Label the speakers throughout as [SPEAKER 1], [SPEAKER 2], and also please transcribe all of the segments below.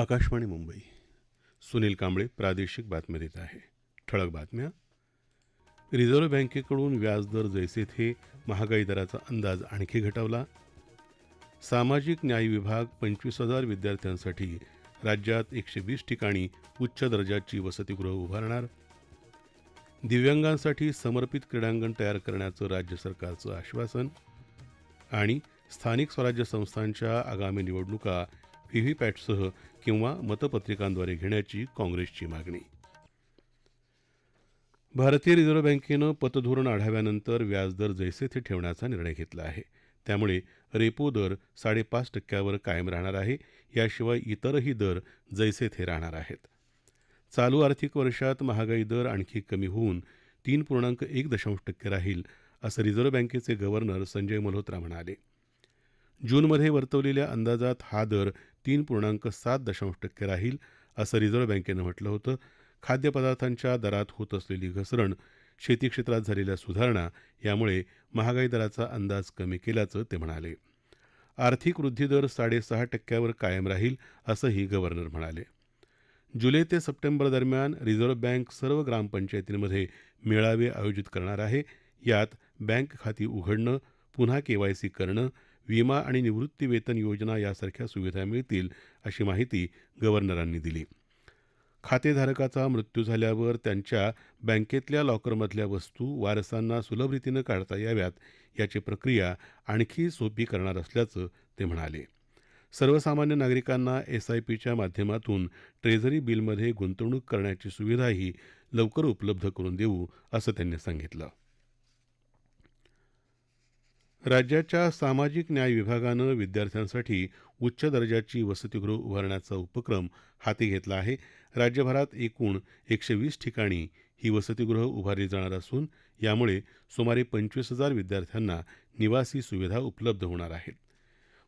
[SPEAKER 1] आकाशवाणी मुंबई सुनील कांबळे प्रादेशिक बातम्या देत आहे ठळक बातम्या रिझर्व्ह बँकेकडून व्याजदर जैसे थे महागाई दराचा अंदाज आणखी घटवला सामाजिक न्याय विभाग पंचवीस हजार विद्यार्थ्यांसाठी राज्यात एकशे वीस ठिकाणी उच्च दर्जाची वसतिगृह उभारणार दिव्यांगांसाठी समर्पित क्रीडांगण तयार करण्याचं राज्य सरकारचं आश्वासन आणि स्थानिक स्वराज्य संस्थांच्या आगामी निवडणुका व्हीव्हीपॅटसह किंवा मतपत्रिकांद्वारे घेण्याची काँग्रेसची मागणी भारतीय रिझर्व्ह बँकेनं पतधोरण आढाव्यानंतर व्याजदर जैसे थे ठेवण्याचा निर्णय घेतला आहे त्यामुळे रेपो दर साडेपाच टक्क्यावर कायम राहणार आहे याशिवाय इतरही दर जैसे थे राहणार आहेत चालू आर्थिक वर्षात महागाई दर आणखी कमी होऊन तीन पूर्णांक एक दशांश टक्के राहील असं रिझर्व्ह बँकेचे गव्हर्नर संजय मल्होत्रा म्हणाले जूनमध्ये वर्तवलेल्या अंदाजात हा दर तीन पूर्णांक सात दशांश टक्के राहील असं रिझर्व्ह बँकेनं म्हटलं होतं खाद्यपदार्थांच्या दरात होत असलेली घसरण शेती क्षेत्रात झालेल्या सुधारणा यामुळे महागाई दराचा अंदाज कमी केल्याचं ते म्हणाले आर्थिक वृद्धी दर साडेसहा टक्क्यावर कायम राहील असंही गव्हर्नर म्हणाले जुलै ते सप्टेंबर दरम्यान रिझर्व्ह बँक सर्व ग्रामपंचायतींमध्ये मेळावे आयोजित करणार आहे यात बँक खाती उघडणं पुन्हा केवायसी करणं विमा आणि निवृत्तीवेतन योजना यासारख्या सुविधा मिळतील अशी माहिती गव्हर्नरांनी दिली खातेधारकाचा मृत्यू झाल्यावर त्यांच्या बँकेतल्या लॉकरमधल्या वस्तू वारसांना सुलभरितीनं काढता याव्यात याची प्रक्रिया आणखी सोपी करणार असल्याचं ते म्हणाले सर्वसामान्य नागरिकांना एसआयपीच्या माध्यमातून ट्रेझरी बिलमध्ये गुंतवणूक करण्याची सुविधाही लवकर उपलब्ध करून देऊ असं त्यांनी सांगितलं राज्याच्या सामाजिक न्याय विभागानं विद्यार्थ्यांसाठी उच्च दर्जाची वसतिगृह उभारण्याचा उपक्रम हाती घेतला आहे राज्यभरात एकूण एकशे वीस ठिकाणी ही वसतिगृह उभारली जाणार असून यामुळे सुमारे पंचवीस हजार विद्यार्थ्यांना निवासी सुविधा उपलब्ध होणार आहेत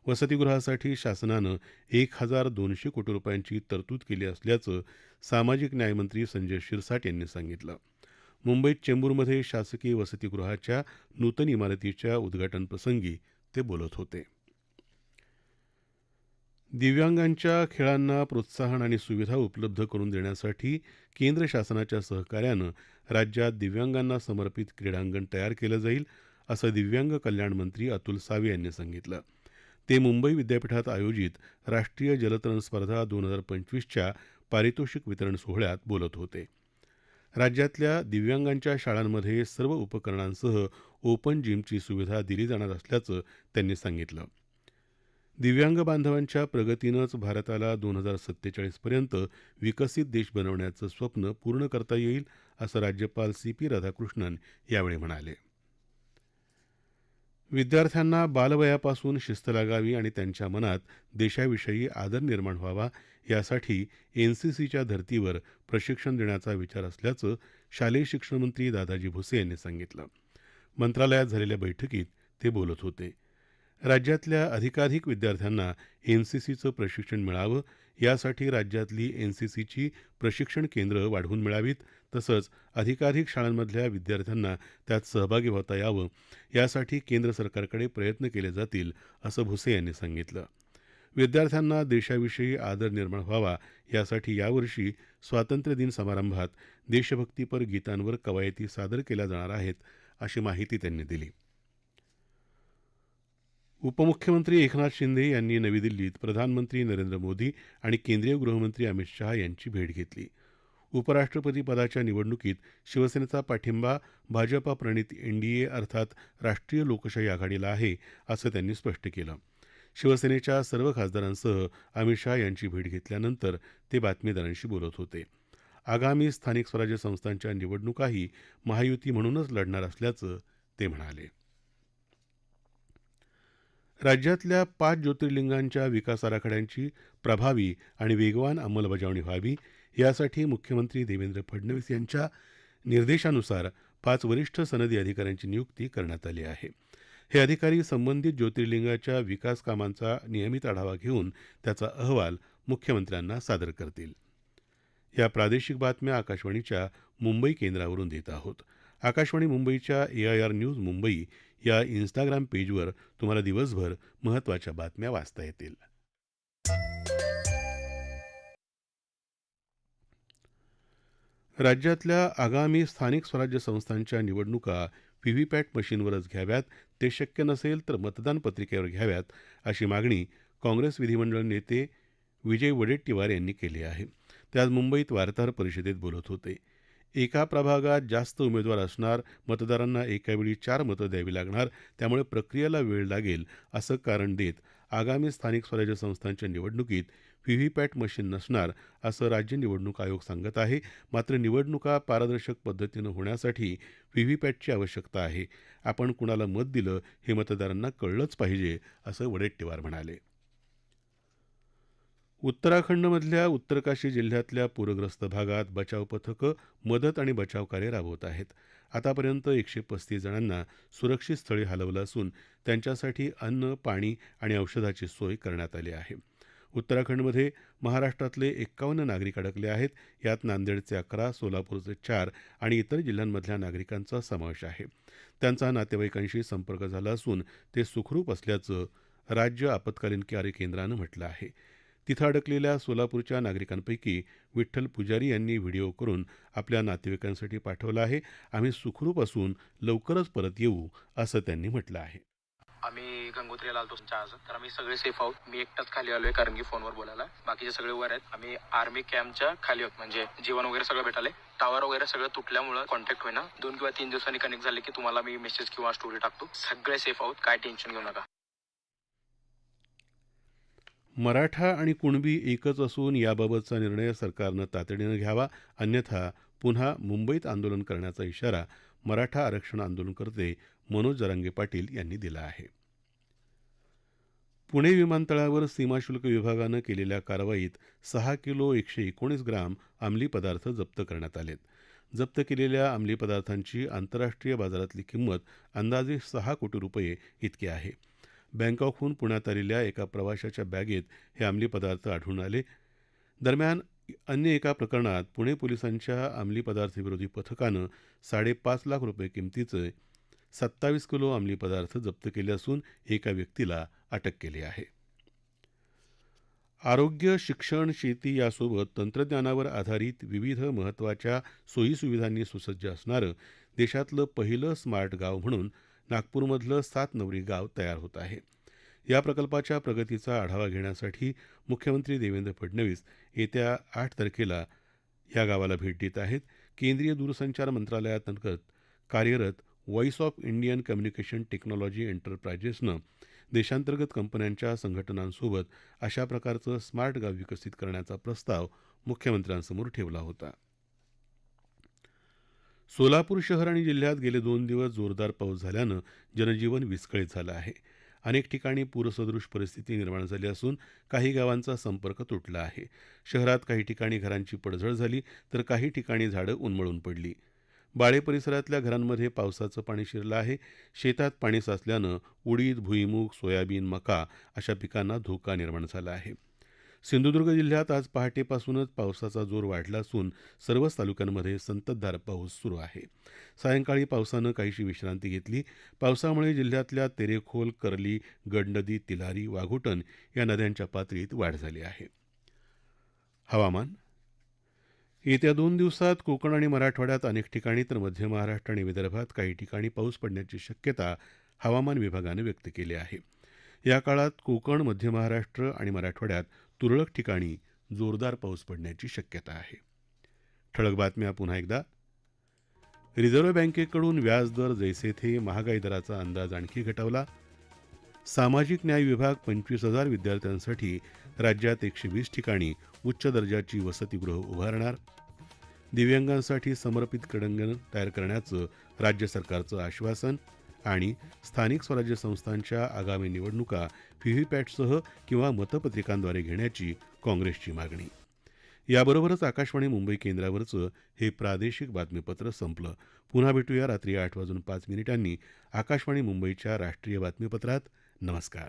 [SPEAKER 1] वसतिगृहासाठी शासनानं एक हजार दोनशे कोटी रुपयांची तरतूद केली असल्याचं सामाजिक न्यायमंत्री संजय शिरसाट यांनी सांगितलं मुंबईत चेंबूरमध्ये शासकीय वसतिगृहाच्या नूतन इमारतीच्या उद्घाटनप्रसंगी ते बोलत होते दिव्यांगांच्या खेळांना प्रोत्साहन आणि सुविधा उपलब्ध करून देण्यासाठी केंद्र शासनाच्या सहकार्यानं राज्यात दिव्यांगांना समर्पित क्रीडांगण तयार केलं जाईल असं दिव्यांग कल्याण मंत्री अतुल सावे यांनी सांगितलं ते मुंबई विद्यापीठात आयोजित राष्ट्रीय जलतरण स्पर्धा दोन हजार पंचवीसच्या पारितोषिक वितरण सोहळ्यात बोलत होते राज्यातल्या दिव्यांगांच्या शाळांमध्ये सर्व उपकरणांसह ओपन जिमची सुविधा दिली जाणार असल्याचं त्यांनी सांगितलं दिव्यांग बांधवांच्या प्रगतीनंच भारताला दोन हजार सत्तेचाळीसपर्यंत विकसित देश बनवण्याचं स्वप्न पूर्ण करता येईल असं राज्यपाल सी पी राधाकृष्णन यावेळी म्हणाले विद्यार्थ्यांना बालवयापासून शिस्त लागावी आणि त्यांच्या मनात देशाविषयी आदर निर्माण व्हावा यासाठी एनसीसीच्या धर्तीवर प्रशिक्षण देण्याचा विचार असल्याचं शालेय शिक्षण मंत्री दादाजी भुसे यांनी सांगितलं मंत्रालयात झालेल्या बैठकीत ते बोलत होते राज्यातल्या अधिकाधिक विद्यार्थ्यांना एनसीसीचं प्रशिक्षण मिळावं यासाठी राज्यातली एनसीसीची प्रशिक्षण केंद्र वाढवून मिळावीत तसंच अधिकाधिक शाळांमधल्या विद्यार्थ्यांना त्यात सहभागी होता यावं यासाठी केंद्र सरकारकडे प्रयत्न केले जातील असं भुसे यांनी सांगितलं विद्यार्थ्यांना देशाविषयी आदर निर्माण व्हावा यासाठी यावर्षी स्वातंत्र्यदिन समारंभात देशभक्तीपर गीतांवर कवायती सादर केल्या जाणार आहेत अशी माहिती त्यांनी दिली उपमुख्यमंत्री एकनाथ शिंदे यांनी नवी दिल्लीत प्रधानमंत्री नरेंद्र मोदी आणि केंद्रीय गृहमंत्री अमित शहा यांची भेट घेतली उपराष्ट्रपती पदाच्या निवडणुकीत शिवसेनेचा पाठिंबा भाजपा प्रणित एनडीए अर्थात राष्ट्रीय लोकशाही आघाडीला आहे असं त्यांनी स्पष्ट केलं शिवसेनेच्या सर्व खासदारांसह अमित शाह यांची भेट घेतल्यानंतर ते बातमीदारांशी बोलत होते आगामी स्थानिक स्वराज्य संस्थांच्या निवडणुकाही महायुती म्हणूनच लढणार असल्याचं ते म्हणाले राज्यातल्या पाच ज्योतिर्लिंगांच्या विकास आराखड्यांची प्रभावी आणि वेगवान अंमलबजावणी व्हावी यासाठी मुख्यमंत्री देवेंद्र फडणवीस यांच्या निर्देशानुसार पाच वरिष्ठ सनदी अधिकाऱ्यांची नियुक्ती करण्यात आली आहे हे अधिकारी संबंधित ज्योतिर्लिंगाच्या विकास कामांचा नियमित आढावा घेऊन त्याचा अहवाल मुख्यमंत्र्यांना सादर करतील या प्रादेशिक बातम्या आकाशवाणीच्या मुंबई केंद्रावरून देत आहोत आकाशवाणी मुंबईच्या आर न्यूज मुंबई या इन्स्टाग्राम पेजवर तुम्हाला दिवसभर महत्त्वाच्या बातम्या वाचता येतील राज्यातल्या आगामी स्थानिक स्वराज्य संस्थांच्या निवडणुका व्हीव्हीपॅट मशीनवरच घ्याव्यात ते शक्य नसेल तर मतदान पत्रिकेवर घ्याव्यात अशी मागणी काँग्रेस विधिमंडळ नेते विजय वडेट्टीवार यांनी केली आहे ते आज मुंबईत वार्ताहर परिषदेत बोलत होते एका प्रभागात जास्त उमेदवार असणार मतदारांना एकावेळी चार मतं द्यावी लागणार त्यामुळे प्रक्रियेला वेळ लागेल असं कारण देत आगामी स्थानिक स्वराज्य संस्थांच्या निवडणुकीत व्हीव्हीपॅट मशीन नसणार असं राज्य निवडणूक आयोग सांगत आहे मात्र निवडणुका पारदर्शक पद्धतीनं होण्यासाठी व्हीव्हीपॅटची आवश्यकता आहे आपण कुणाला मत दिलं हे मतदारांना कळलंच पाहिजे असं वडेट्टीवार म्हणाले उत्तराखंडमधल्या उत्तरकाशी जिल्ह्यातल्या पूरग्रस्त भागात बचाव पथकं मदत आणि बचावकार्य राबवत आहेत आतापर्यंत एकशे पस्तीस जणांना सुरक्षित स्थळी हलवलं असून त्यांच्यासाठी अन्न पाणी आणि औषधाची सोय करण्यात आली आहे उत्तराखंडमध्ये महाराष्ट्रातले एक्कावन्न नागरिक अडकले आहेत यात नांदेडचे अकरा सोलापूरचे चार आणि इतर जिल्ह्यांमधल्या नागरिकांचा समावेश आहे त्यांचा नातेवाईकांशी संपर्क झाला असून ते सुखरूप असल्याचं राज्य आपत्कालीन कार्य केंद्रानं म्हटलं आहे तिथं अडकलेल्या सोलापूरच्या नागरिकांपैकी विठ्ठल पुजारी यांनी व्हिडिओ करून आपल्या नातेवाईकांसाठी पाठवला आहे आम्ही सुखरूप असून लवकरच परत येऊ असं त्यांनी म्हटलं आहे
[SPEAKER 2] आम्ही गंगोत्रीला आलो तुमच्या आज तर आम्ही सगळे सेफ आहोत मी एकटाच खाली आलोय कारण की फोनवर बोलायला बाकीचे सगळे वर आहेत आम्ही आर्मी कॅम्पच्या खाली आहोत म्हणजे जीवन वगैरे सगळं भेटाले टावर वगैरे सगळं तुटल्यामुळे कॉन्टॅक्ट होईना दोन किंवा तीन दिवसांनी कनेक्ट झाले की तुम्हाला मी मेसेज किंवा स्टोरी टाकतो सगळे सेफ आहोत काय टेन्शन घेऊ नका
[SPEAKER 1] मराठा आणि कुणबी एकच असून याबाबतचा निर्णय सरकारनं तातडीनं घ्यावा अन्यथा पुन्हा मुंबईत आंदोलन करण्याचा इशारा मराठा आरक्षण आंदोलनकर्ते मनोज जरांगे पाटील यांनी दिला आहे पुणे विमानतळावर सीमाशुल्क विभागानं केलेल्या कारवाईत सहा किलो एकशे एकोणीस ग्राम अंमली पदार्थ जप्त करण्यात आलेत जप्त केलेल्या अंमली पदार्थांची आंतरराष्ट्रीय बाजारातली किंमत अंदाजे सहा कोटी रुपये इतकी आहे बँकॉकहून पुण्यात आलेल्या एका प्रवाशाच्या बॅगेत हे अंमली पदार्थ आढळून आले दरम्यान अन्य एका प्रकरणात पुणे पोलिसांच्या अंमली पदार्थविरोधी पथकानं साडेपाच लाख रुपये किमतीचे सत्तावीस किलो अंमली पदार्थ जप्त केले असून एका व्यक्तीला अटक केली आहे आरोग्य शिक्षण शेती यासोबत तंत्रज्ञानावर आधारित विविध महत्वाच्या सोयीसुविधांनी सुसज्ज असणारं देशातलं पहिलं स्मार्ट गाव म्हणून नागपूरमधलं सात नवरी गाव तयार होत आहे या प्रकल्पाच्या प्रगतीचा आढावा घेण्यासाठी मुख्यमंत्री देवेंद्र फडणवीस येत्या आठ तारखेला या गावाला भेट देत आहेत केंद्रीय दूरसंचार मंत्रालयांतर्गत कार्यरत voice of Indian communication technology एंटरप्रायजेसनं देशांतर्गत कंपन्यांच्या संघटनांसोबत अशा प्रकारचं स्मार्ट गाव विकसित करण्याचा प्रस्ताव मुख्यमंत्र्यांसमोर ठेवला होता सोलापूर शहर आणि जिल्ह्यात गेले दोन दिवस जोरदार पाऊस झाल्यानं जनजीवन विस्कळीत झालं आहे अनेक ठिकाणी पूरसदृश परिस्थिती निर्माण झाली असून काही गावांचा संपर्क तुटला आहे शहरात काही ठिकाणी घरांची पडझड झाली तर काही ठिकाणी झाडं उन्मळून पडली बाळे परिसरातल्या घरांमध्ये पावसाचं पाणी शिरलं आहे शेतात पाणी साचल्यानं उडीद भुईमूग सोयाबीन मका अशा पिकांना धोका निर्माण झाला आहे सिंधुदुर्ग जिल्ह्यात आज पहाटेपासूनच पावसाचा जोर वाढला असून सर्वच तालुक्यांमध्ये संततधार पाऊस सुरू आहे सायंकाळी पावसानं काहीशी विश्रांती घेतली पावसामुळे जिल्ह्यातल्या तेरेखोल कर्ली गडनदी तिलारी वाघुटन या नद्यांच्या पातळीत वाढ झाली आहे हवामान येत्या दोन दिवसात कोकण आणि मराठवाड्यात अनेक ठिकाणी तर मध्य महाराष्ट्र आणि विदर्भात काही ठिकाणी पाऊस पडण्याची शक्यता हवामान विभागानं व्यक्त केली आहे या काळात कोकण मध्य महाराष्ट्र आणि मराठवाड्यात तुरळक ठिकाणी जोरदार पाऊस पडण्याची शक्यता आहे ठळक बातम्या पुन्हा एकदा रिझर्व्ह बँकेकडून व्याजदर जैसे थे महागाई दराचा अंदाज आणखी घटवला सामाजिक न्याय विभाग पंचवीस हजार विद्यार्थ्यांसाठी राज्यात एकशे वीस ठिकाणी उच्च दर्जाची वसतिगृह उभारणार दिव्यांगांसाठी समर्पित क्रीडांगण तयार करण्याचं राज्य सरकारचं आश्वासन आणि स्थानिक स्वराज्य संस्थांच्या आगामी निवडणुका व्हीव्हीपॅटसह किंवा मतपत्रिकांद्वारे घेण्याची काँग्रेसची मागणी याबरोबरच आकाशवाणी मुंबई केंद्रावरचं हे प्रादेशिक बातमीपत्र संपलं पुन्हा भेटूया रात्री आठ वाजून पाच मिनिटांनी आकाशवाणी मुंबईच्या राष्ट्रीय बातमीपत्रात नमस्कार